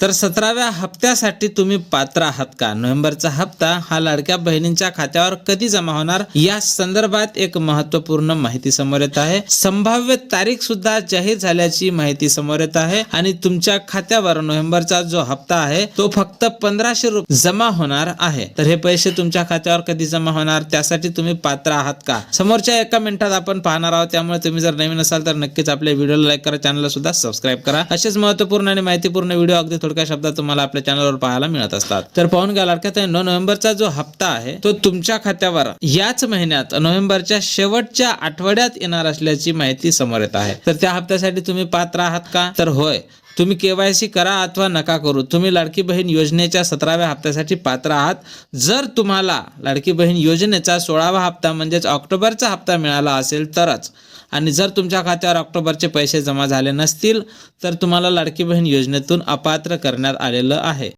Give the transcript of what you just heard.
तर सतराव्या हप्त्यासाठी तुम्ही पात्र आहात का? नोव्हेंबरचा हप्ता हा लाडक्या बहिणींच्या खात्यावर कधी जमा होणार? या संदर्भात एक महत्त्वपूर्ण माहिती समोर येत आहे. संभाव्य तारीख सुद्धा जाहीर झाल्याची माहिती समोर येत आहे आणि तुमच्या खात्यावर नोव्हेंबरचा जो हप्ता आहे तो फक्त पंधराशे रुपये जमा होणार आहे. तर हे पैसे तुमच्या खात्यावर कधी जमा होणार? त्यासाठी तुम्ही पात्र आहात का? समोरच्या एका मिनिटात आपण पाहणार आहोत. त्यामुळे तुम्ही जर नवीन असाल तर नक्कीच आपल्या व्हिडिओला लाईक करा चॅनलला सुद्धा सबस्क्राईब करा. असेच महत्त्वपूर्ण आणि माहितीपूर्ण व्हिडिओ अगदी थोडक्या शब्दात तुम्हाला आपल्या चॅनलवर पाहायला मिळत असतात. तर पाहून घ्या नऊ नोव्हेंबरचा जो हप्ता आहे तो तुमच्या खात्यावर याच महिन्यात नोव्हेंबरच्या शेवटच्या आठवड्यात येणार असल्याची माहिती समोर येत आहे. तर त्या हप्त्यासाठी तुम्ही पात्र आहात का? तर होय. तुम्ही केवायसी करा अथवा नका करू. तुम्ही लाडकी बहीण योजनेच्या सतराव्या हप्त्यासाठी पात्र आहात. जर तुम्हाला लाडकी बहीण योजनेचा सोळावा हप्ता म्हणजेच ऑक्टोबरचा हप्ता मिळाला असेल तरच आणि जर तुमच्या खात्यावर ऑक्टोबरचे पैसे जमा झाले नसतील तर तुम्हाला लाडकी बहीण योजनेतून अपात्र करण्यात आलेलं आहे.